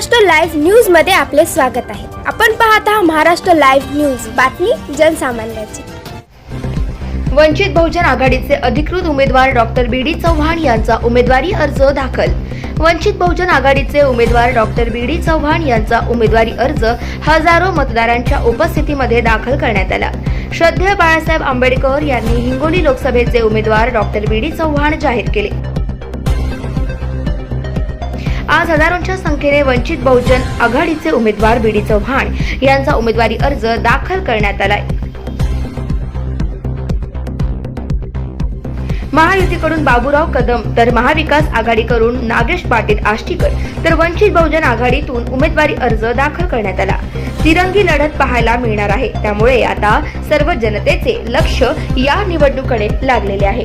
Maharashtra live न्यूजमध्ये आपले स्वागत आहे. आपण पाहत आहात महाराष्ट्र लाईव्ह न्यूज. बातमी जनसामान्याची. वंचित बहुजन आघाडीचे अधिकृत उमेदवार डॉक्टर बी डी चव्हाण यांचा उमेदवारी अर्ज दाखल. वंचित बहुजन आघाडीचे उमेदवार डॉक्टर बी डी चव्हाण यांचा उमेदवारी अर्ज हजारो मतदारांच्या उपस्थितीमध्ये दाखल करण्यात आला. श्रद्धेय बाळासाहेब आंबेडकर यांनी हिंगोली लोकसभेचे उमेदवार डॉक्टर बी डी चव्हाण जाहीर केले. आज हजारोंच्या संख्येने वंचित बहुजन आघाडीचे उमेदवार बी. डी. चव्हाण यांचा उमेदवारी अर्ज दाखल करण्यात आलाय. महायुतीकडून बाबूराव कदम तर महाविकास आघाडीकडून नागेश पाटील आष्टीकर तर वंचित बहुजन आघाडीतून उमेदवारी अर्ज दाखल करण्यात आला. तिरंगी लढत पाहायला मिळणार आहे. त्यामुळे आता सर्व जनतेचे लक्ष या निवडणुकीकडे लागलेले आहे.